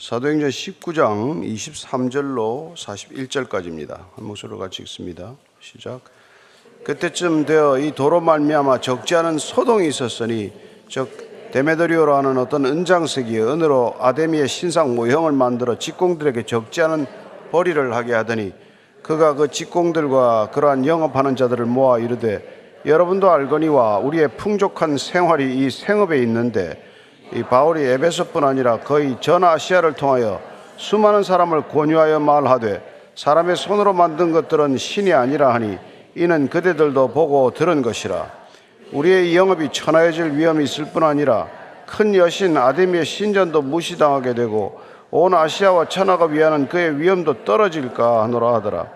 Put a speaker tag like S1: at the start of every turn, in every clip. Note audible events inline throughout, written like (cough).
S1: 사도행전 19장 23절로 41절까지입니다. 한 목소리로 같이 읽습니다. 시작. 그때쯤 되어 이 도로 말미암아 적지 않은 소동이 있었으니 즉 데메드리오라는 어떤 은장색이 은으로 아데미의 신상 모형을 만들어 직공들에게 적지 않은 벌이를 하게 하더니 그가 그 직공들과 그러한 영업하는 자들을 모아 이르되 여러분도 알거니와 우리의 풍족한 생활이 이 생업에 있는데 이 바울이 에베소뿐 아니라 거의 전 아시아를 통하여 수많은 사람을 권유하여 말하되 사람의 손으로 만든 것들은 신이 아니라 하니 이는 그대들도 보고 들은 것이라. 우리의 영업이 천하해질 위험이 있을 뿐 아니라 큰 여신 아데미의 신전도 무시당하게 되고 온 아시아와 천하가 위하는 그의 위험도 떨어질까 하노라 하더라.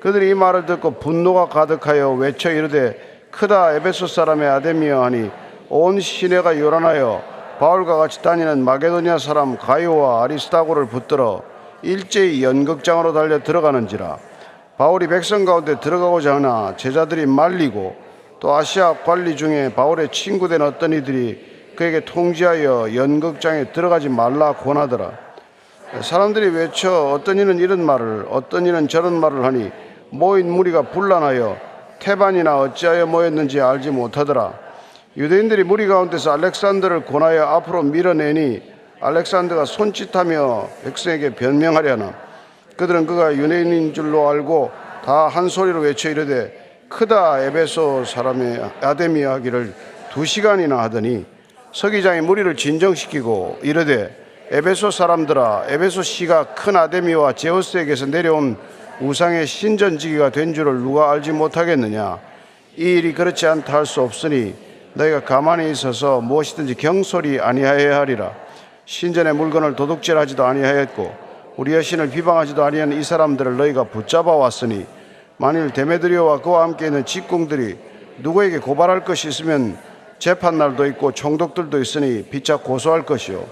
S1: 그들이 이 말을 듣고 분노가 가득하여 외쳐 이르되 크다 에베소 사람의 아데미여 하니 온 시내가 요란하여 바울과 같이 다니는 마게도니아 사람 가이오와 아리스타고를 붙들어 일제히 연극장으로 달려 들어가는지라 바울이 백성 가운데 들어가고자 하나 제자들이 말리고 또 아시아 관리 중에 바울의 친구된 어떤 이들이 그에게 통지하여 연극장에 들어가지 말라 권하더라. 사람들이 외쳐 어떤 이는 이런 말을 어떤 이는 저런 말을 하니 모인 무리가 분란하여 태반이나 어찌하여 모였는지 알지 못하더라 유대인들이 무리 가운데서 알렉산더를 권하여 앞으로 밀어내니 알렉산더가 손짓하며 백성에게 변명하려나? 그들은 그가 유대인인 줄로 알고 다 한 소리로 외쳐 이르되 크다 에베소 사람의 아데미아 하기를 두 시간이나 하더니 서기장이 무리를 진정시키고 이르되 에베소 사람들아 에베소 씨가 큰 아데미와 제우스에게서 내려온 우상의 신전지기가 된 줄을 누가 알지 못하겠느냐? 이 일이 그렇지 않다 할 수 없으니 너희가 가만히 있어서 무엇이든지 경솔이 아니하여야 하리라. 신전의 물건을 도둑질하지도 아니하였고 우리 여신을 비방하지도 아니한 이 사람들을 너희가 붙잡아 왔으니 만일 데메드리오와 그와 함께 있는 직공들이 누구에게 고발할 것이 있으면 재판날도 있고 총독들도 있으니 피차 고소할 것이요.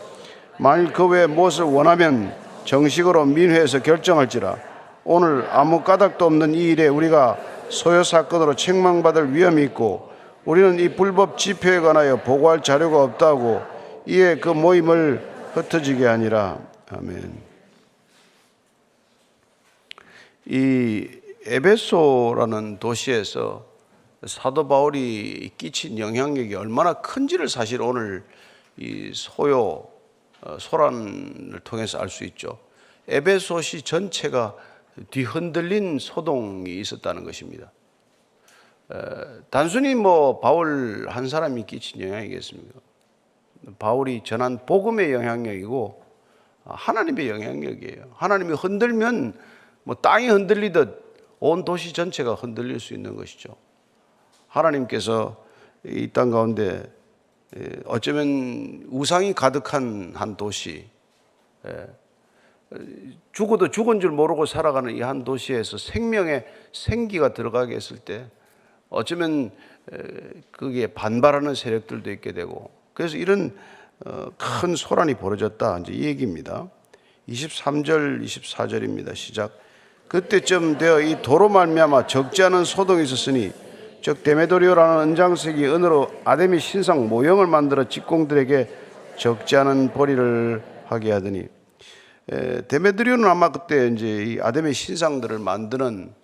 S1: 만일 그 외에 무엇을 원하면 정식으로 민회에서 결정할지라. 오늘 아무 까닭도 없는 이 일에 우리가 소요 사건으로 책망받을 위험이 있고 우리는 이 불법 집회에 관하여 보고할 자료가 없다고 이에 그 모임을 흩어지게 하니라 아멘. 이 에베소라는 도시에서 사도 바울이 끼친 영향력이 얼마나 큰지를 사실 오늘 이 소요 어, 소란을 통해서 알 수 있죠. 에베소시 전체가 뒤흔들린 소동이 있었다는 것입니다. 단순히 뭐 바울 한 사람이 끼친 영향이겠습니까? 바울이 전한 복음의 영향력이고 하나님의 영향력이에요. 하나님이 흔들면 뭐 땅이 흔들리듯 온 도시 전체가 흔들릴 수 있는 것이죠. 하나님께서 이 땅 가운데 어쩌면 우상이 가득한 한 도시, 죽어도 죽은 줄 모르고 살아가는 이 한 도시에서 생명의 생기가 들어가게 했을 때 어쩌면 그게 반발하는 세력들도 있게 되고 그래서 이런 어, 큰 소란이 벌어졌다 이제 이 얘기입니다. 23절 24절입니다. 시작. 그때쯤 되어 이 도로 말미암아 적지 않은 소동이 있었으니 즉 데메도리오라는 은장색이 은으로 아데미 신상 모형을 만들어 직공들에게 적지 않은 벌이를 하게 하더니 에, 데메드리오는 아마 그때 이제 이 아데미 신상들을 만드는 어,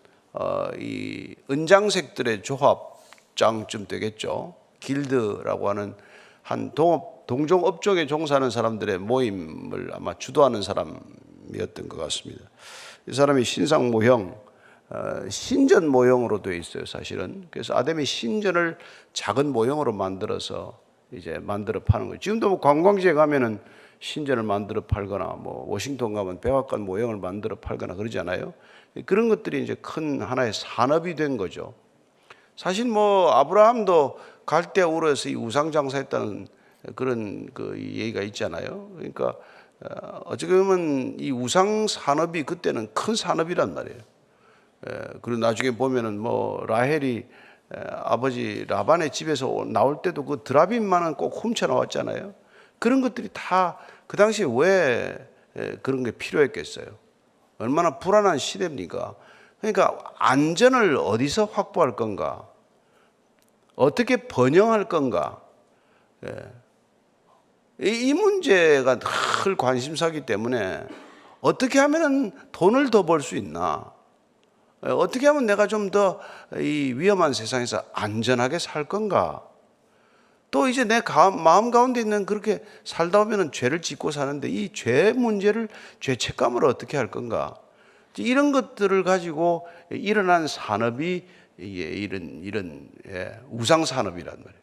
S1: 이 은장색들의 조합장쯤 되겠죠. 길드라고 하는 한 동업 동종 업종에 종사하는 사람들의 모임을 아마 주도하는 사람이었던 것 같습니다. 이 사람이 신상 모형, 어, 신전 모형으로 되어 있어요, 사실은. 그래서 아담이 신전을 작은 모형으로 만들어서 이제 만들어 파는 거예요. 지금도 뭐 관광지에 가면은 신전을 만들어 팔거나 뭐 워싱턴 가면 백악관 모형을 만들어 팔거나 그러잖아요. 그런 것들이 이제 큰 하나의 산업이 된 거죠. 사실 뭐 아브라함도 갈대 우르에서 이 우상 장사했다는 그런 그 얘기가 있잖아요. 그러니까 어, 어떻게 보면 이 우상 산업이 그때는 큰 산업이란 말이에요. 그리고 나중에 보면은 뭐 라헬이 아버지 라반의 집에서 나올 때도 그 드라빔만은 꼭 훔쳐 나왔잖아요. 그런 것들이 다 그 당시에 왜 그런 게 필요했겠어요? 얼마나 불안한 시대입니까? 그러니까 안전을 어디서 확보할 건가? 어떻게 번영할 건가? 이, 이 문제가 늘 관심사기 때문에 어떻게 하면 돈을 더 벌 수 있나? 어떻게 하면 내가 좀 더 이 위험한 세상에서 안전하게 살 건가? 또 이제 내 가- 마음 가운데 있는 그렇게 살다 보면은 죄를 짓고 사는데 이 죄 문제를 죄책감을 어떻게 할 건가? 이런 것들을 가지고 일어난 산업이 예, 이런 이런 예, 우상 산업이란 말이에요.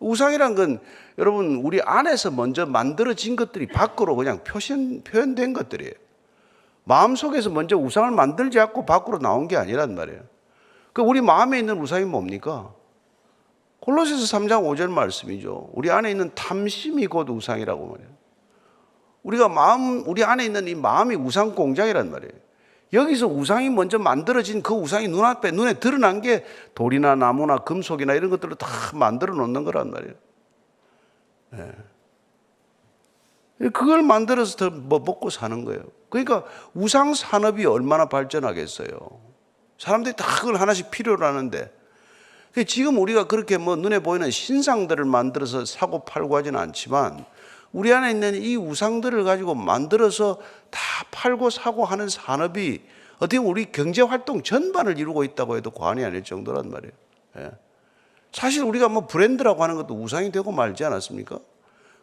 S1: 우상이란 건 여러분 우리 안에서 먼저 만들어진 것들이 밖으로 그냥 표현 표현된 것들이에요. 마음 속에서 먼저 우상을 만들지 않고 밖으로 나온 게 아니란 말이에요. 그 우리 마음에 있는 우상이 뭡니까? 콜로새서 3장 5절 말씀이죠. 우리 안에 있는 탐심이 곧 우상이라고 말해요. 우리가 마음 우리 안에 있는 이 마음이 우상 공장이란 말이에요. 여기서 우상이 먼저 만들어진 그 우상이 눈앞에 눈에 드러난 게 돌이나 나무나 금속이나 이런 것들로 다 만들어 놓는 거란 말이에요. 예. 그걸 만들어서 더뭐 먹고 사는 거예요. 그러니까 우상 산업이 얼마나 발전하겠어요. 사람들이 다 그걸 하나씩 필요로 하는데 그 지금 우리가 그렇게 뭐 눈에 보이는 신상들을 만들어서 사고 팔고 하지는 않지만 우리 안에 있는 이 우상들을 가지고 만들어서 다 팔고 사고 하는 산업이 어떻게 우리 경제 활동 전반을 이루고 있다고 해도 과언이 아닐 정도란 말이에요. 예. 사실 우리가 뭐 브랜드라고 하는 것도 우상이 되고 말지 않았습니까?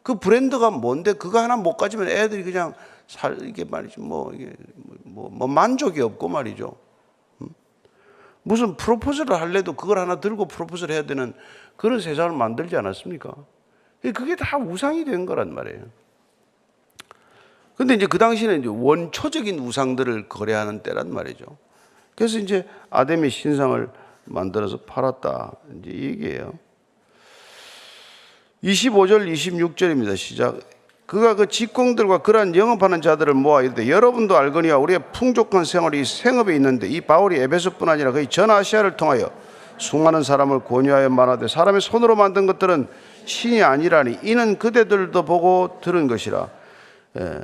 S1: 그 브랜드가 뭔데 그거 하나 못 가지면 애들이 그냥 살 이게 말이지 뭐 이게 뭐, 뭐 만족이 없고 말이죠. 무슨 프로포즈를 할래도 그걸 하나 들고 프로포즈를 해야 되는 그런 세상을 만들지 않았습니까? 그게 다 우상이 된 거란 말이에요. 근데 이제 그 당시에는 이제 원초적인 우상들을 거래하는 때란 말이죠. 그래서 이제 아담의 신상을 만들어서 팔았다. 이제 이 얘기예요. 25절 26절입니다. 시작. 그가 그 직공들과 그러한 영업하는 자들을 모아 이르되 여러분도 알거니와 우리의 풍족한 생활이 생업에 있는데 이 바울이 에베소뿐 아니라 거의 전 아시아를 통하여 수많은 사람을 권유하여 말하되 사람의 손으로 만든 것들은 신이 아니라니 이는 그대들도 보고 들은 것이라. 예.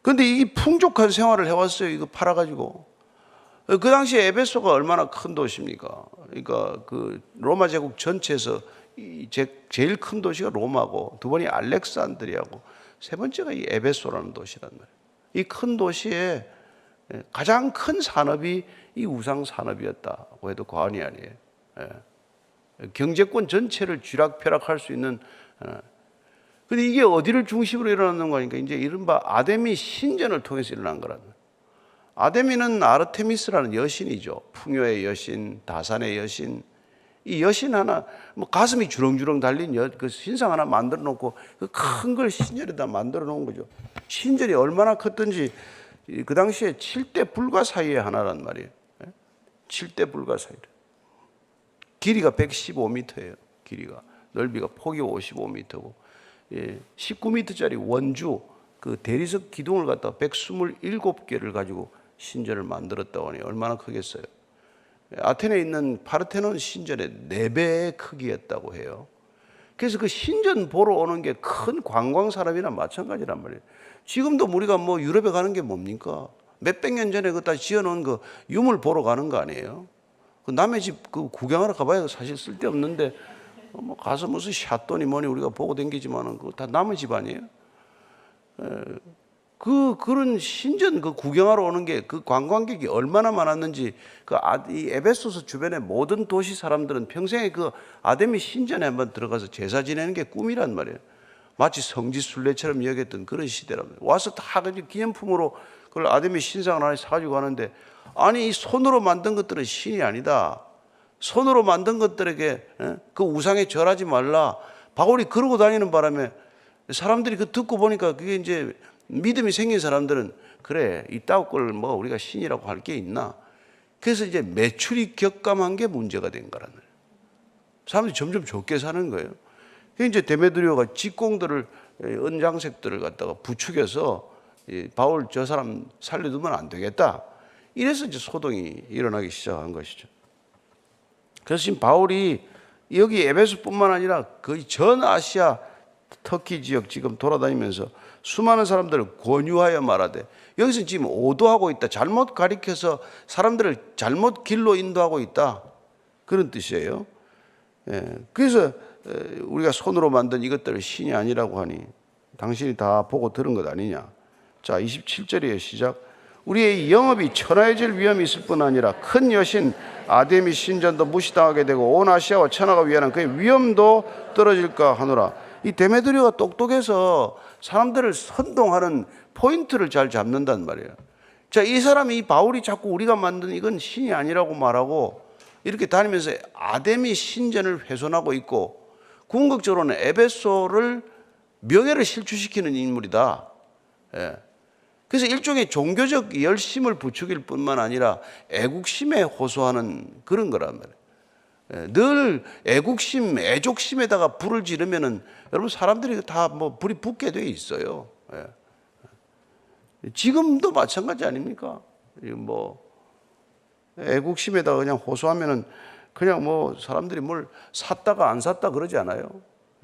S1: 근데 이 풍족한 생활을 해왔어요. 이거 팔아가지고. 그 당시에 에베소가 얼마나 큰 도시입니까? 그러니까 그 로마 제국 전체에서 이 제, 제일 큰 도시가 로마고 두 번이 알렉산드리아고 세 번째가 이 에베소라는 도시란 말이에요. 이 큰 도시에 가장 큰 산업이 이 우상 산업이었다고 해도 과언이 아니에요. 예. 경제권 전체를 쥐락펴락할 수 있는. 어. 근데 이게 어디를 중심으로 일어나는 거니까 이제 이른바 아데미 신전을 통해서 일어난 거라는. 아데미는 아르테미스라는 여신이죠. 풍요의 여신, 다산의 여신. 이 여신 하나, 뭐 가슴이 주렁주렁 달린 여, 그 신상 하나 만들어 놓고 그 큰 걸 신전에다 만들어 놓은 거죠. 신전이 얼마나 컸든지 이그 당시에 7대 불가 사이의 하나란 말이에요. 7대 불가 사이. 길이가 115m예요. 길이가. 넓이가 폭이 55m고. 예, 19m짜리 원주 그 대리석 기둥을 갖다 127개를 가지고 신전을 만들었다고 하니 얼마나 크겠어요. 아테네에 있는 파르테논 신전의 네 배의 크기였다고 해요. 그래서 그 신전 보러 오는 게 큰 관광 산업이나 마찬가지란 말이에요. 지금도 우리가 뭐 유럽에 가는 게 뭡니까? 몇백 년 전에 그다 지어놓은 그 유물 보러 가는 거 아니에요? 그 남의 집 그 구경하러 가봐야 사실 쓸데없는데 뭐 가서 무슨 샷돈이 뭐니 우리가 보고 댕기지만은 그거 다 남의 집 아니에요? 그 그런 신전 그 구경하러 오는 게 그 관광객이 얼마나 많았는지 그 아, 이 에베소서 주변의 모든 도시 사람들은 평생에 그 아데미 신전에 한번 들어가서 제사 지내는 게 꿈이란 말이에요. 마치 성지 순례처럼 여겼던 그런 말이에요. 와서 다 기념품으로 그걸 아데미 신상을 하나 사가지고 가는데 아니 이 손으로 만든 것들은 신이 아니다. 손으로 만든 것들에게 예? 그 우상에 절하지 말라. 바울이 그러고 다니는 바람에 사람들이 그 듣고 보니까 그게 이제 믿음이 생긴 사람들은 그래 이따위 걸뭐 우리가 신이라고 할 게 있나? 그래서 이제 매출이 격감한 게 문제가 된 거라는 거예요. 사람들이 점점 적게 사는 거예요. 그래서 이제 데메드리오가 직공들을 은장색들을 갖다가 이 바울 저 사람 살려두면 안 되겠다. 이래서 이제 소동이 일어나기 시작한 것이죠. 그래서 지금 바울이 여기 에베소뿐만 아니라 거의 전 아시아 터키 지역 지금 돌아다니면서 수많은 사람들을 권유하여 말하되 여기서 지금 오도하고 있다. 잘못 가리켜서 사람들을 잘못 길로 인도하고 있다. 그런 뜻이에요. 예. 그래서 에, 우리가 손으로 만든 이것들을 신이 아니라고 하니 당신이 다 보고 들은 것 아니냐. 자, 27절이에요. 시작. 우리의 영업이 천하해질 위험이 있을 뿐 아니라 큰 여신 아데미 신전도 무시당하게 되고 온 아시아와 천하가 위하는 그의 위험도 떨어질까 하노라. 이 데메드리오가 똑똑해서 사람들을 선동하는 포인트를 잘 잡는단 말이에요. 자, 이 사람이 이 바울이 자꾸 우리가 만든 이건 신이 아니라고 말하고 이렇게 다니면서 아데미 신전을 훼손하고 있고 궁극적으로는 에베소를 명예를 실추시키는 인물이다. 예. 그래서 일종의 종교적 열심을 부추길 뿐만 아니라 애국심에 호소하는 그런 거란 말이에요. 예, 늘 애국심, 애족심에다가 불을 지르면은 여러분 사람들이 다 뭐 불이 붙게 돼 있어요. 예. 지금도 마찬가지 아닙니까? 이뭐 애국심에다가 그냥 호소하면은 그냥 뭐 사람들이 뭘 샀다가 안 샀다 그러지 않아요.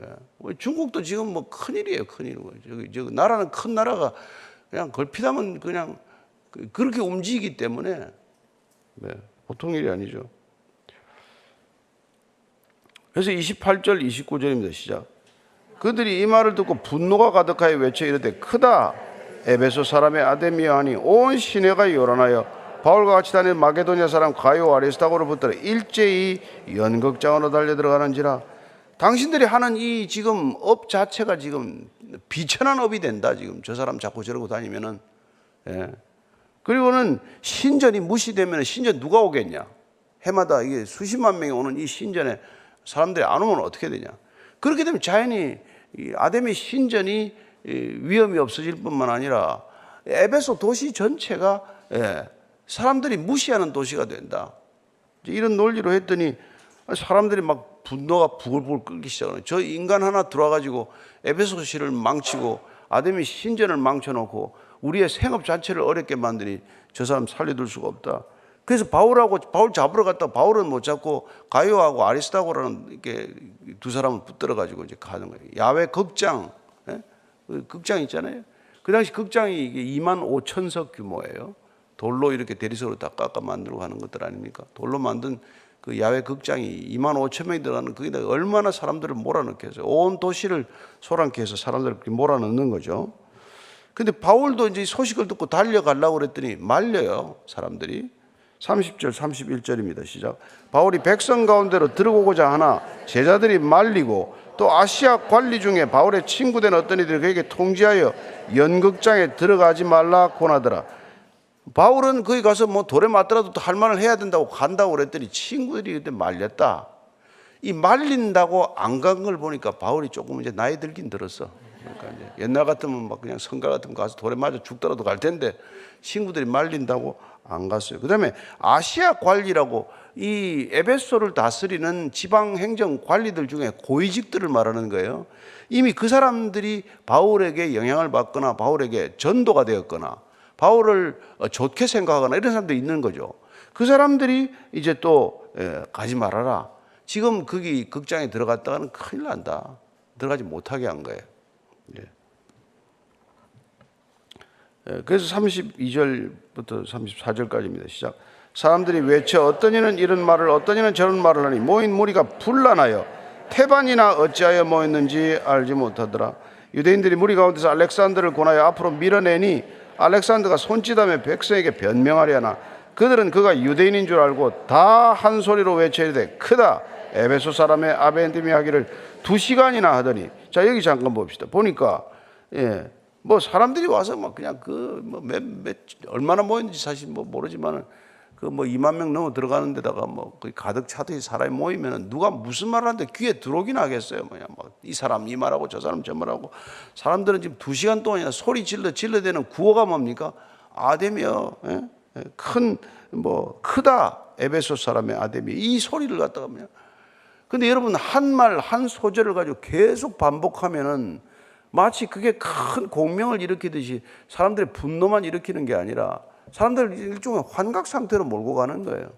S1: 예. 뭐 중국도 지금 뭐 큰일이에요, 큰일. 저기, 저 나라는 큰 나라가 그냥 걸핏하면 그냥 그- 그렇게 움직이기 때문에 네, 보통 일이 아니죠. 그래서 28절, 29절입니다. 시작. 그들이 이 말을 듣고 분노가 가득하여 외쳐 이르되 크다 에베소 사람의 아데미아 하니 온 시내가 요란하여 바울과 같이 다니는 마게도냐 사람 가요 아리스타고를 붙들어 일제히 연극장으로 달려 들어가는지라 당신들이 하는 이 지금 업 자체가 지금 비천한 업이 된다 지금 저 사람 자꾸 저러고 다니면은 예. 그리고는 신전이 무시되면 신전 누가 오겠냐 해마다 이게 수십만 명이 오는 이 신전에 사람들이 안 오면 어떻게 되냐 그렇게 되면 자연히 이 아담의 신전이 이 위험이 없어질 뿐만 아니라 에베소 도시 전체가 예, 사람들이 무시하는 도시가 된다. 이런 논리로 했더니 사람들이 막 분노가 부글부글 끓기 시작하는. 저 인간 하나 들어와가지고 에베소시를 망치고 아담의 신전을 망쳐놓고 우리의 생업 자체를 어렵게 만드니 저 사람 살려둘 수가 없다. 그래서 바울하고 바울 잡으러 갔다 바울은 못 잡고 가요하고 아리스타고라는 이렇게 두 사람을 붙들어 가지고 이제 가는 거예요. 야외 극장, 예? 그 극장 있잖아요. 그 당시 극장이 이게 2만 5천석 규모예요. 돌로 이렇게 대리석으로 다 깎아 만들고 하는 것들 아닙니까? 돌로 만든 그 야외 극장이 2만 5천 명이 들어가는 거기다 얼마나 사람들을 몰아넣겠어요. 온 도시를 소란케 해서 사람들을 몰아넣는 거죠. 근데 바울도 이제 소식을 듣고 달려가려고 그랬더니 말려요, 사람들이. 30절, 31절입니다. 시작. 바울이 백성 가운데로 들어오고자 하나 제자들이 말리고 또 아시아 관리 중에 바울의 친구된 어떤 이들이 그에게 통지하여 연극장에 들어가지 말라 권하더라. 바울은 거기 가서 뭐 돌에 맞더라도 또할 말을 해야 된다고 간다고 그랬더니 친구들이 그때 말렸다. 이 말린다고 안 간 걸 보니까 바울이 조금 이제 나이 들긴 들었어. 그러니까 이제 옛날 같으면 막 그냥 성가 같으면 가서 돌에 맞아 죽더라도 갈 텐데 친구들이 말린다고 안 갔어요. 그다음에 아시아 관리라고 이 에베소를 다스리는 지방 행정 관리들 중에 고위직들을 말하는 거예요. 이미 그 사람들이 바울에게 영향을 받거나 바울에게 전도가 되었거나 바울을 어, 좋게 생각하거나 이런 사람들이 있는 거죠. 그 사람들이 이제 또 예, 가지 말아라. 지금 거기 극장에 들어갔다가는 큰일 난다. 들어가지 못하게 한 거예요. 예. 예, 그래서 32절부터 34절까지입니다. 시작. 사람들이 외쳐 어떤 이는 이런 말을 어떤 이는 저런 말을 하니 모인 무리가 분란하여 태반이나 어찌하여 모였는지 알지 못하더라. 유대인들이 무리 가운데서 알렉산더를 권하여 앞으로 밀어내니 알렉산더가 손짓하며 백성에게 변명하려나 그들은 그가 유대인인 줄 알고 다 한 소리로 외쳐 이르되 크다 에베소 사람의 아벤디미 하기를 두 시간이나 하더니 자 여기 잠깐 봅시다. 보니까 예. 뭐 사람들이 와서 막 그냥 그 뭐 몇 몇 얼마나 모였는지 사실 뭐 모르지만은 그 뭐 2만 명 넘어 들어가는 데다가 뭐 가득 차듯이 사람이 모이면은 누가 무슨 말을 하는데 귀에 들어오긴 하겠어요. 뭐냐 뭐이 사람 이 말하고 저 사람 저 말하고 사람들은 지금 두 시간 동안이나 소리 질러 질러대는 구호가 뭡니까? 아데미여 예? 큰뭐 크다 에베소 사람의 아데미 이 소리를 갖다가 뭐냐 근데 여러분 한 말 한 소절을 가지고 계속 반복하면은 마치 그게 큰 공명을 일으키듯이 사람들의 분노만 일으키는 게 아니라 사람들을 일종의 환각 상태로 몰고 가는 거예요.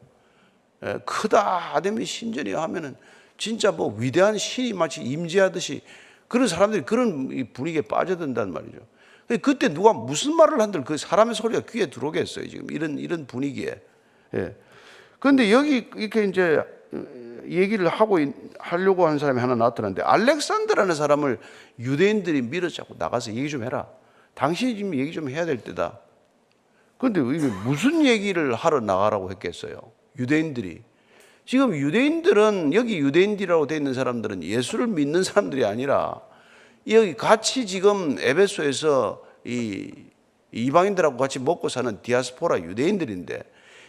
S1: 예, 크다 아담이 신전이 하면은 진짜 뭐 위대한 신이 마치 임재하듯이 그런 사람들이 그런 이 분위기에 빠져든단 말이죠. 그때 누가 무슨 말을 한들 그 사람의 소리가 귀에 들어오겠어요. 지금 이런 이런 분위기에. 예. 그런데 여기 이렇게 이제 어, 얘기를 하고 있- 하려고 하는 사람이 하나 나타났는데 알렉산더라는 사람을 유대인들이 밀어잡고 나가서 얘기 좀 해라. 당신이 지금 얘기 좀 해야 될 때다. 이게 무슨 얘기를 하러 나가라고 했겠어요? 유대인들이. 지금 유대인들은 여기 유대인들이라고 되어 있는 사람들은 예수를 믿는 사람들이 아니라 여기 같이 지금 에베소에서 이 이방인들하고 같이 먹고 사는 디아스포라 유대인들인데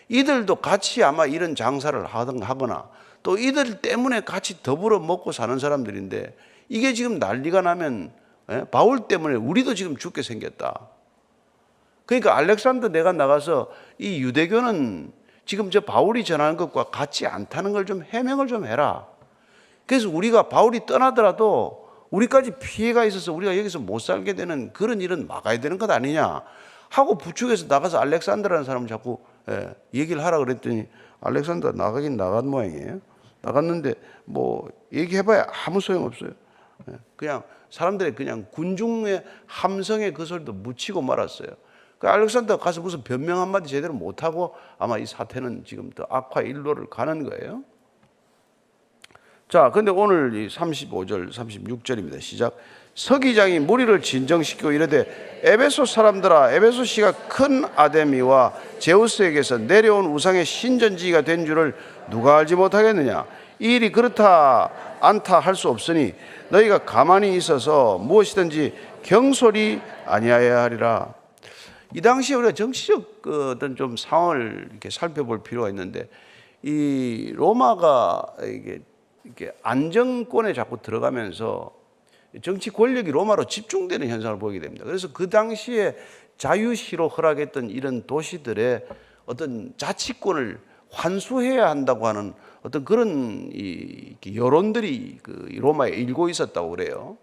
S1: 이들도 같이 아마 이런 장사를 하거나 또 이들 때문에 같이 더불어 먹고 사는 사람들인데 이게 지금 난리가 나면 예? 바울 때문에 우리도 지금 죽게 생겼다. 그러니까 알렉산더 내가 나가서 이 유대교는 지금 저 바울이 전하는 것과 같지 않다는 걸 좀 해명을 좀 해라. 그래서 우리가 바울이 떠나더라도 우리까지 피해가 있어서 우리가 여기서 못 살게 되는 그런 일은 막아야 되는 것 아니냐 하고 부축해서 나가서 알렉산더라는 사람을 자꾸 예, 얘기를 하라 그랬더니 알렉산더 나가긴 나간 모양이에요. 나갔는데 뭐 얘기해봐야 아무 소용 없어요. 예, 그냥 사람들이 그냥 군중의 함성의 그 소리도 묻히고 말았어요. 그 알렉산더 가서 무슨 변명 한마디 제대로 못하고 아마 이 사태는 지금 더 악화 일로를 가는 거예요. 자, 근데 오늘 이 35절, 36절입니다. 시작. 서기장이 무리를 진정시키고 이르되 에베소 사람들아 에베소 씨가 큰 아데미와 제우스에게서 내려온 우상의 신전지가 된 줄을 누가 알지 못하겠느냐? 이 일이 그렇다 않다 할 수 없으니 너희가 가만히 있어서 무엇이든지 경솔이 아니하여야 하리라. 이 당시에 우리가 정치적 그 어떤 좀 상황을 이렇게 살펴볼 필요가 있는데 이 로마가 이게 이렇게 안정권에 자꾸 들어가면서 정치 권력이 로마로 집중되는 현상을 보게 됩니다. 그래서 그 당시에 자유시로 허락했던 이런 도시들의 어떤 자치권을 환수해야 한다고 하는 어떤 그런 이 여론들이 그 로마에 일고 있었다고 그래요.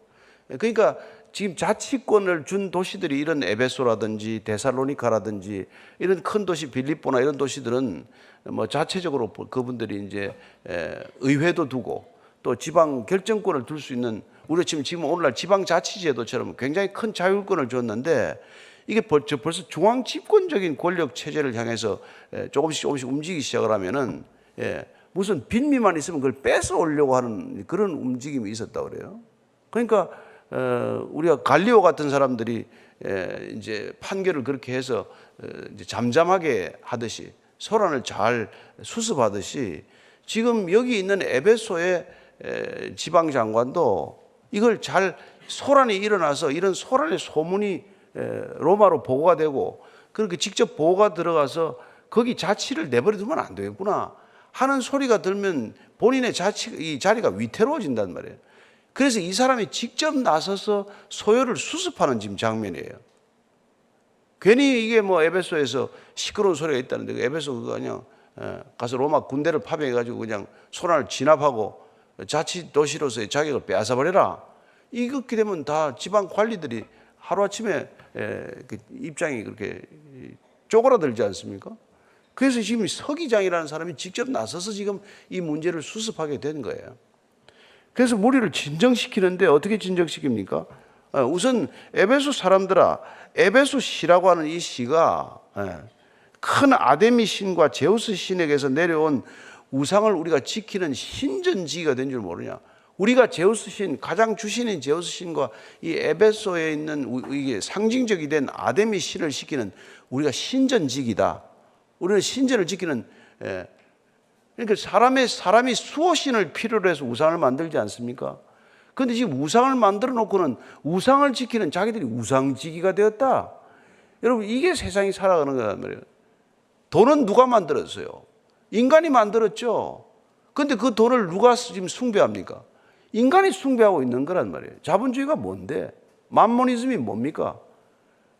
S1: 그러니까 지금 자치권을 준 도시들이 이런 에베소라든지 데살로니카라든지 이런 큰 도시 빌립보나 이런 도시들은 뭐 자체적으로 그분들이 이제 에, 의회도 두고 또 지방 결정권을 둘 수 있는 우리 지금 지금 오늘날 지방 자치제도처럼 굉장히 큰 자율권을 줬는데 이게 벌써, 중앙 집권적인 권력 체제를 향해서 에, 조금씩 조금씩 움직이기 시작을 하면은 예, 무슨 빈미만 있으면 그걸 뺏어 오려고 하는 그런 움직임이 있었다 그래요. 그러니까 어, 우리가 갈리오 같은 사람들이 에, 이제 판결을 그렇게 해서 어, 이제 잠잠하게 하듯이 소란을 잘 수습하듯이 지금 여기 있는 에베소의 에, 지방 장관도 이걸 잘 소란이 일어나서 이런 소란의 소문이 에, 로마로 보고가 되고 그렇게 직접 보고가 들어가서 거기 자치를 내버려 두면 안 되겠구나 하는 소리가 들면 본인의 자치 이 자리가 위태로워진단 말이에요. 그래서 이 사람이 직접 나서서 소요를 수습하는 지금 장면이에요. 괜히 이게 뭐 에베소에서 시끄러운 소리가 있다는데 그 에베소 그거 그냥 에, 가서 로마 군대를 파병해가지고 그냥 소란을 진압하고 자치 도시로서의 자격을 빼앗아 버려라. 이렇게 되면 다 지방 관리들이 하루 아침에 그 입장이 그렇게 쪼그라들지 않습니까? 그래서 지금 서기장이라는 사람이 직접 나서서 지금 이 문제를 수습하게 된 거예요. 그래서 무리를 진정시키는데 어떻게 진정시킵니까? 어, 우선 에베소 사람들아, 에베소 시라고 하는 이 시가 예, 큰 아데미 신과 제우스 신에게서 내려온 우상을 우리가 지키는 신전지가 된 줄 모르냐? 우리가 제우스 신 가장 주신인 제우스 신과 이 에베소에 있는 우- 이게 상징적이 된 아데미 신을 지키는 우리가 신전지기다. 우리는 신전을 지키는 예, 그러니까 사람의 사람이 수호신을 필요로 해서 우상을 만들지 않습니까? 그런데 지금 우상을 만들어 놓고는 우상을 지키는 자기들이 우상지기가 되었다. 여러분 이게 세상이 살아가는 거란 말이에요. 돈은 누가 만들었어요? 인간이 만들었죠. 근데 그 돈을 누가 지금 숭배합니까? 인간이 숭배하고 있는 거란 말이에요. 자본주의가 뭔데? 만모니즘이 뭡니까?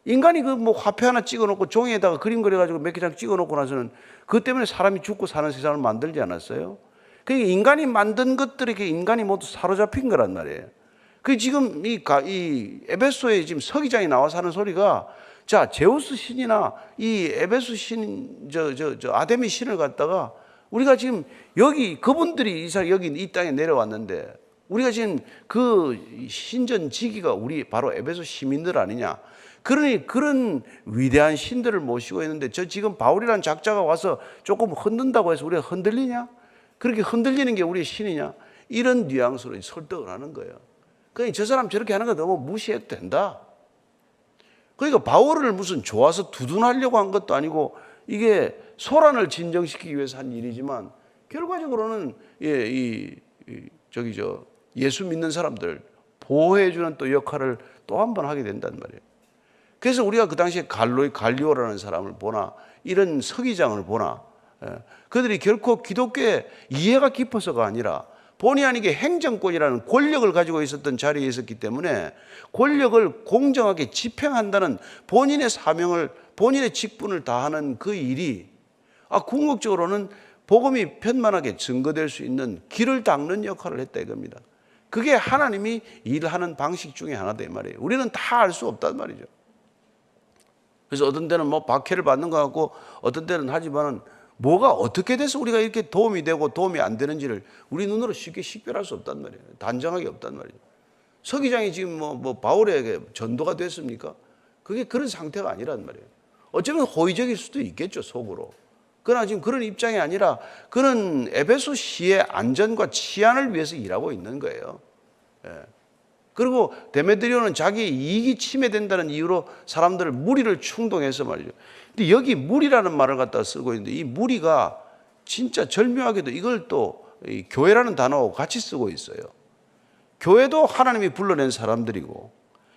S1: 인간이 그 뭐 화폐 하나 찍어놓고 종이에다가 그림 그려가지고 몇 개장 찍어놓고 나서는 그것 때문에 사람이 죽고 사는 세상을 만들지 않았어요? 그러니까 인간이 만든 것들에게 인간이 모두 사로잡힌 거란 말이에요. 그 지금 이, 가, 이 에베소에 지금 서기장이 나와서 하는 소리가 자 제우스 신이나 이 에베소 신, 저, 저, 저 아데미 신을 갖다가 우리가 지금 여기 그분들이 이사 여기 이 땅에 내려왔는데 우리가 지금 그 신전 지기가 우리 바로 에베소 시민들 아니냐? 그러니 그런 위대한 신들을 모시고 있는데 저 지금 바울이라는 작자가 와서 조금 흔든다고 해서 우리가 흔들리냐? 그렇게 흔들리는 게 우리의 신이냐? 이런 뉘앙스로 설득을 하는 거예요. 그러니까 저 사람 저렇게 하는 거 너무 무시해도 된다. 그러니까 바울을 무슨 좋아서 두둔하려고 한 것도 아니고 이게 소란을 진정시키기 위해서 한 일이지만 결과적으로는 예, 이, 이 저기 저 예수 믿는 사람들 보호해주는 또 역할을 또 한 번 하게 된단 말이에요. 그래서 우리가 그 당시에 갈로 갈리오라는 사람을 보나 이런 서기장을 보나 예, 그들이 결코 기독교의 이해가 깊어서가 아니라 본의 아니게 행정권이라는 권력을 가지고 있었던 자리에 있었기 때문에 권력을 공정하게 집행한다는 본인의 사명을 본인의 직분을 다하는 그 일이 아 궁극적으로는 복음이 편만하게 증거될 수 있는 길을 닦는 역할을 했다 이겁니다. 그게 하나님이 일하는 방식 중에 하나다 이 말이에요. 우리는 다 알 수 없단 말이죠. 그래서 어떤 때는 뭐 박해를 받는 것 같고 어떤 때는 하지만은 뭐가 어떻게 돼서 우리가 이렇게 도움이 되고 도움이 안 되는지를 우리 눈으로 쉽게 식별할 수 없단 말이에요. 단정하게 없단 말이에요. 서기장이 지금 뭐, 뭐 바울에게 전도가 됐습니까? 그게 그런 상태가 아니란 말이에요. 어쩌면 호의적일 수도 있겠죠, 속으로. 그러나 지금 그런 입장이 아니라 그는 에베소 시의 안전과 치안을 위해서 일하고 있는 거예요. 예. 그리고 데메드리오는 자기 이익이 침해된다는 이유로 사람들을 무리를 충동해서 말이죠. 근데 여기 무리라는 말을 갖다 쓰고 있는데 이 무리가 진짜 절묘하게도 이걸 또이 교회라는 단어하고 같이 쓰고 있어요. 교회도 하나님이 불러낸 사람들이고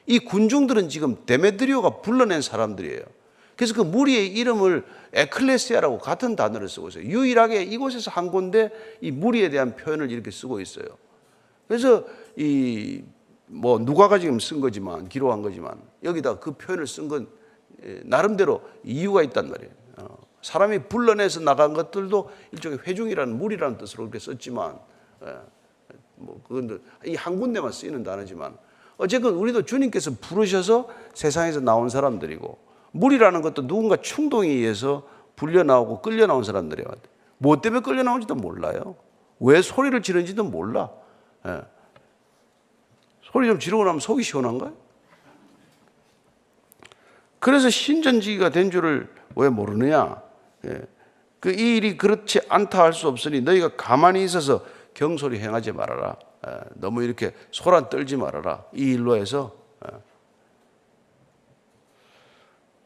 S1: 이 군중들은 지금 데메드리오가 불러낸 사람들이에요. 그래서 그 무리의 이름을 에클레시아라고 같은 단어를 쓰고 있어요. 유일하게 이곳에서 한 건데 이 무리에 대한 표현을 이렇게 쓰고 있어요. 그래서 이 뭐 누가가 지금 쓴 거지만 기록한 거지만 여기다 그 표현을 쓴 건 나름대로 이유가 있단 말이에요. 어, 사람이 불러내서 나간 것들도 일종의 회중이라는 무리라는 뜻으로 그렇게 썼지만 예, 뭐 그건 이한 군데만 쓰이는 단어지만 어쨌건 우리도 주님께서 부르셔서 세상에서 나온 사람들이고 무리라는 것도 누군가 충동에 의해서 불려 나오고 끌려 나온 사람들이에요. 뭐 때문에 끌려 나온지도 몰라요. 왜 소리를 지르는지도 몰라. 예. 소리 좀 지르고 나면 속이 시원한가요? 그래서 신전지기가 된 줄을 왜 모르느냐? 예. 그 이 일이 그렇지 않다 할 수 없으니 너희가 가만히 있어서 경솔히 행하지 말아라. 예. 너무 이렇게 소란 떨지 말아라. 이 일로 해서. 예.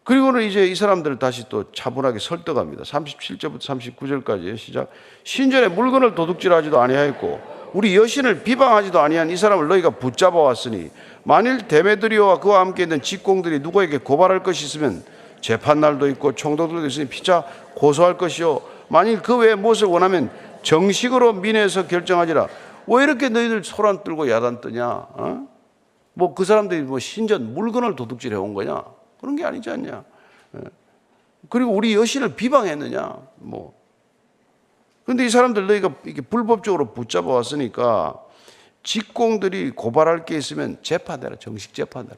S1: 그리고는 이제 이 사람들을 다시 또 차분하게 설득합니다. 37절부터 39절까지 시작. 신전에 물건을 도둑질하지도 아니하였고 우리 여신을 비방하지도 아니한 이 사람을 너희가 붙잡아 왔으니 만일 데메드리오와 그와 함께 있는 직공들이 누구에게 고발할 것이 있으면 재판 날도 있고 총독들도 있으니 피차 고소할 것이요. 만일 그 외에 무엇을 원하면 정식으로 민회에서 결정하지라. 왜 이렇게 너희들 소란 떨고 야단 뜨냐? 어? 뭐그 사람들이 뭐 신전 물건을 도둑질해 온 거냐? 그런 게 아니지 않냐? 예. 그리고 우리 여신을 비방했느냐? 뭐 근데 이 사람들 너희가 이게 불법적으로 붙잡아 왔으니까 직공들이 고발할 게 있으면 재판해라. 정식 재판해라.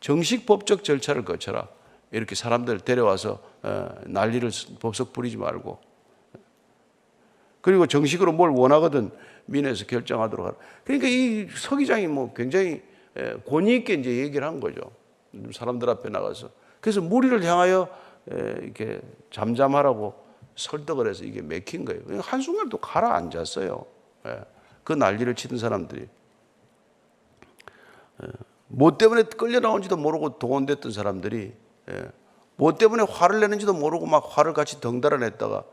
S1: 정식 법적 절차를 거쳐라. 이렇게 사람들 데려와서 어, 난리를 법석 부리지 말고. 그리고 정식으로 뭘 원하거든 민에서 결정하도록 하라. 그러니까 이 서기장이 뭐 굉장히 에, 권위 있게 이제 얘기를 한 거죠. 사람들 앞에 나가서. 그래서 무리를 향하여 에, 이렇게 잠잠하라고 설득을 해서 이게 맥힌 거예요. 한순간 또 가라앉았어요. 예. 그 난리를 치던 사람들이. 예. 뭐 때문에 끌려 나온지도 모르고 동원됐던 사람들이 예. 뭐 때문에 화를 내는지도 모르고 막 화를 같이 덩달아 냈다가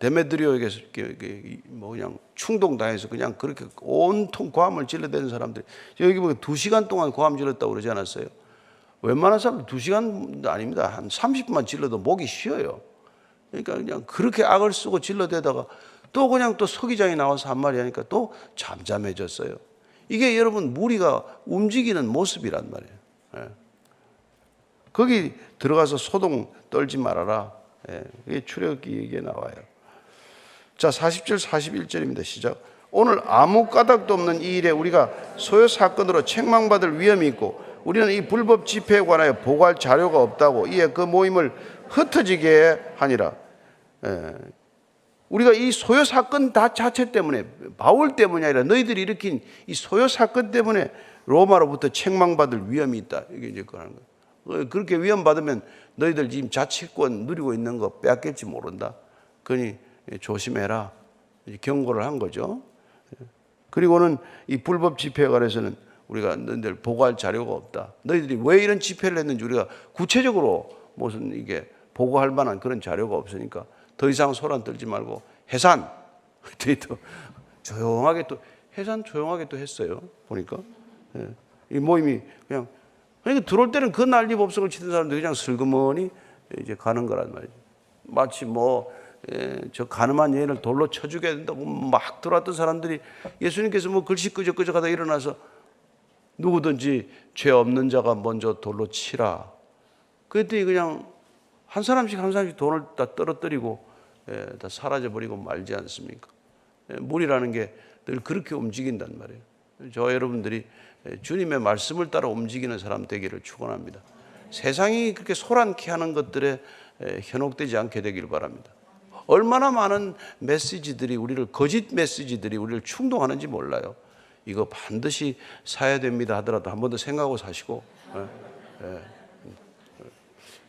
S1: 데메드리오에게 뭐 그냥 충동당해서 그냥 그렇게 온통 고함을 질러대는 사람들이 여기 보면 두 시간 동안 고함 질렀다고 그러지 않았어요? 웬만한 사람들 두 시간도 아닙니다. 한 30분만 질러도 목이 쉬어요. 그러니까 그냥 그렇게 악을 쓰고 질러대다가 또 그냥 또 서기장이 나와서 한 말이 하니까 또 잠잠해졌어요. 이게 여러분 무리가 움직이는 모습이란 말이에요. 예. 거기 들어가서 소동 떨지 말아라. 예. 이게 출애굽기 얘기에 나와요. 자, 40절 41절입니다. 시작. 오늘 아무 까닭도 없는 이 일에 우리가 소요 사건으로 책망받을 위험이 있고 우리는 이 불법 집회에 관하여 보고할 자료가 없다고 이에 그 모임을 흩어지게 하니라. 예. 우리가 이 소요 사건 다 자체 때문에 바울 때문이 아니라 너희들이 일으킨 이 소요 사건 때문에 로마로부터 책망받을 위험이 있다. 이게 이제 그러는 거예요. 어, 그렇게 위험 받으면 너희들 지금 자치권 누리고 있는 거 빼앗길지 모른다. 그러니 조심해라. 경고를 한 거죠. 그리고는 이 불법 집회에 관해서는 우리가 너희들 보고할 자료가 없다. 너희들이 왜 이런 집회를 했는지 우리가 구체적으로 무슨 이게 보고할 만한 그런 자료가 없으니까 더 이상 소란 떨지 말고 해산. (laughs) 또 조용하게 또 해산 조용하게 또 했어요. 보니까 예. 이 모임이 그냥 그러니까 들어올 때는 그 난리 법석을 치던 사람들이 그냥 슬그머니 이제 가는 거란 말이죠. 마치 뭐, 예, 저 가늠한 여인을 돌로 쳐주게 된다고 막 들어왔던 사람들이 예수님께서 뭐 글씨 끄적끄적 하다 일어나서 누구든지 죄 없는 자가 먼저 돌로 치라. 그랬더니 그냥 한 사람씩 한 사람씩 돈을 다 떨어뜨리고 예, 다 사라져버리고 말지 않습니까? 예, 물이라는 게 늘 그렇게 움직인단 말이에요. 저 여러분들이 예, 주님의 말씀을 따라 움직이는 사람 되기를 축원합니다. 세상이 그렇게 소란케 하는 것들에 에, 현혹되지 않게 되길 바랍니다. 얼마나 많은 메시지들이 우리를 거짓 메시지들이 우리를 충동하는지 몰라요. 이거 반드시 사야 됩니다 하더라도 한 번 더 생각하고 사시고 예, 예.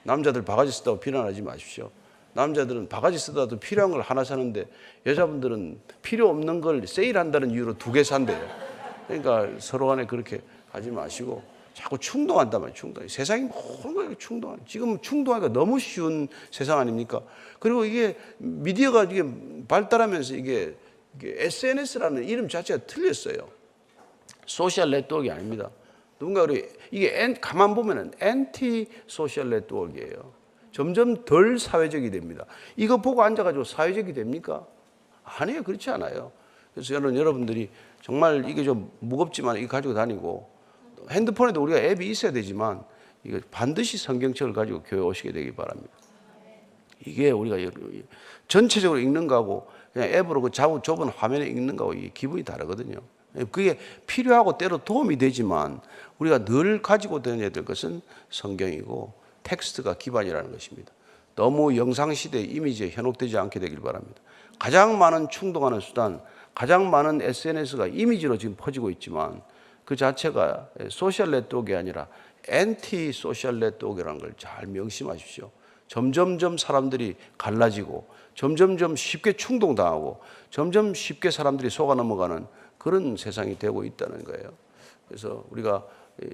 S1: 남자들 바가지 쓰다고 비난하지 마십시오. 남자들은 바가지 쓰다도 필요한 걸 하나 사는데 여자분들은 필요 없는 걸 세일한다는 이유로 두 개 산대요. 그러니까 서로 간에 그렇게 하지 마시고 자꾸 충동한단 말이에요. 충동. 세상이 모든 걸 충동하. 지금 충동하기가 너무 쉬운 세상 아닙니까? 그리고 이게 미디어가 이게 발달하면서 이게 SNS라는 이름 자체가 틀렸어요. 소셜 네트워크가 아닙니다. 누군가 우리 이게 엔, 가만 보면은 엔티 소셜 네트워크예요. 점점 덜 사회적이 됩니다. 이거 보고 앉아가지고 사회적이 됩니까? 아니에요. 그렇지 않아요. 그래서 여러분, 여러분들이 정말 이게 좀 무겁지만 이거 가지고 다니고 핸드폰에도 우리가 앱이 있어야 되지만 이거 반드시 성경책을 가지고 교회 오시게 되기 바랍니다. 이게 우리가 전체적으로 읽는 거하고 그냥 앱으로 그 좁은 화면에 읽는 거하고 기분이 다르거든요. 그게 필요하고 때로 도움이 되지만 우리가 늘 가지고 다녀야 될 것은 성경이고 텍스트가 기반이라는 것입니다. 너무 영상 시대 이미지에 현혹되지 않게 되길 바랍니다. 가장 많은 충동하는 수단, 가장 많은 SNS가 이미지로 지금 퍼지고 있지만 그 자체가 소셜 네트워크가 아니라 엔티 소셜 네트워크라는 걸 잘 명심하십시오. 점점점 사람들이 갈라지고 점점점 쉽게 충동당하고 점점 쉽게 사람들이 속아 넘어가는 그런 세상이 되고 있다는 거예요. 그래서 우리가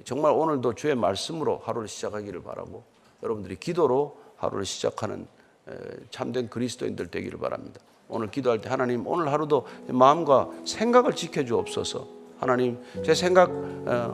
S1: 정말 오늘도 주의 말씀으로 하루를 시작하기를 바라고 여러분들이 기도로 하루를 시작하는 참된 그리스도인들 되기를 바랍니다. 오늘 기도할 때 하나님 오늘 하루도 마음과 생각을 지켜주옵소서. 하나님 제 생각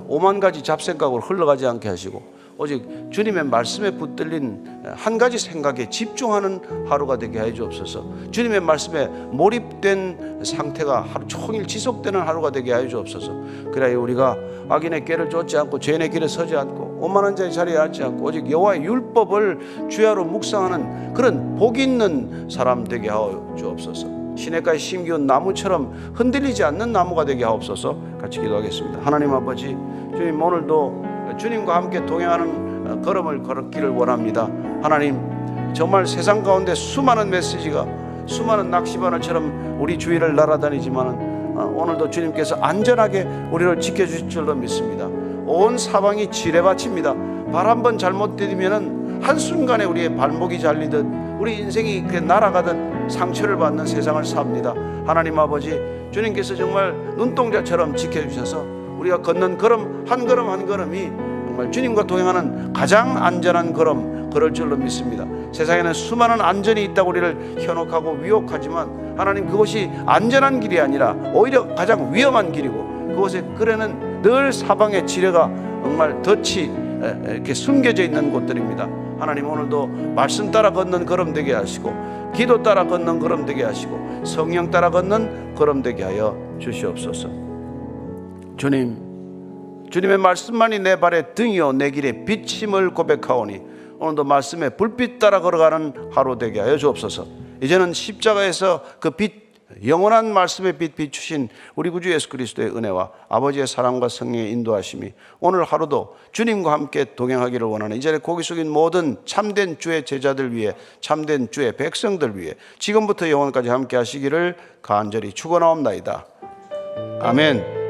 S1: 오만 가지 잡생각으로 흘러가지 않게 하시고 오직 주님의 말씀에 붙들린 한 가지 생각에 집중하는 하루가 되게 해 주옵소서. 주님의 말씀에 몰입된 상태가 하루 종일 지속되는 하루가 되게 해 주옵소서. 그래야 우리가 악인의 길을 쫓지 않고 죄인의 길에 서지 않고 오만한 자의 자리에 앉지 않고 오직 여호와의 율법을 주야로 묵상하는 그런 복 있는 사람 되게 하여 주옵소서. 시냇가에 심기운 나무처럼 흔들리지 않는 나무가 되게 하옵소서. 같이 기도하겠습니다. 하나님 아버지, 주님 오늘도 주님과 함께 동행하는 걸음을 걸었기를 원합니다. 하나님, 정말 세상 가운데 수많은 메시지가 수많은 낚시바늘처럼 우리 주위를 날아다니지만 오늘도 주님께서 안전하게 우리를 지켜주실 줄로 믿습니다. 온 사방이 지뢰밭입니다. 발 한 번 잘못 디디면은 한순간에 우리의 발목이 잘리듯 우리 인생이 이렇게 날아가듯 상처를 받는 세상을 삽니다. 하나님 아버지, 주님께서 정말 눈동자처럼 지켜주셔서 우리가 걷는 걸음 한 걸음 한 걸음이 정말 주님과 동행하는 가장 안전한 걸음 걸을 줄로 믿습니다. 세상에는 수많은 안전이 있다고 우리를 현혹하고 위혹하지만 하나님 그것이 안전한 길이 아니라 오히려 가장 위험한 길이고 그곳에 그래는 늘 사방의 지뢰가 정말 덫이 이렇게 숨겨져 있는 곳들입니다. 하나님 오늘도 말씀 따라 걷는 걸음 되게 하시고 기도 따라 걷는 걸음 되게 하시고 성령 따라 걷는 걸음 되게 하여 주시옵소서. 주님, 주님의 말씀만이 내 발의 등이요 내 길의 비침을 고백하오니 오늘도 말씀에 불빛 따라 걸어가는 하루 되게 하여 주옵소서. 이제는 십자가에서 그 빛 영원한 말씀의 빛 비추신 우리 구주 예수 그리스도의 은혜와 아버지의 사랑과 성령의 인도하심이 오늘 하루도 주님과 함께 동행하기를 원하는 이 자리에 고기 숙인 모든 참된 주의 제자들 위해 참된 주의 백성들 위해 지금부터 영원까지 함께 하시기를 간절히 축원하옵나이다. 아멘.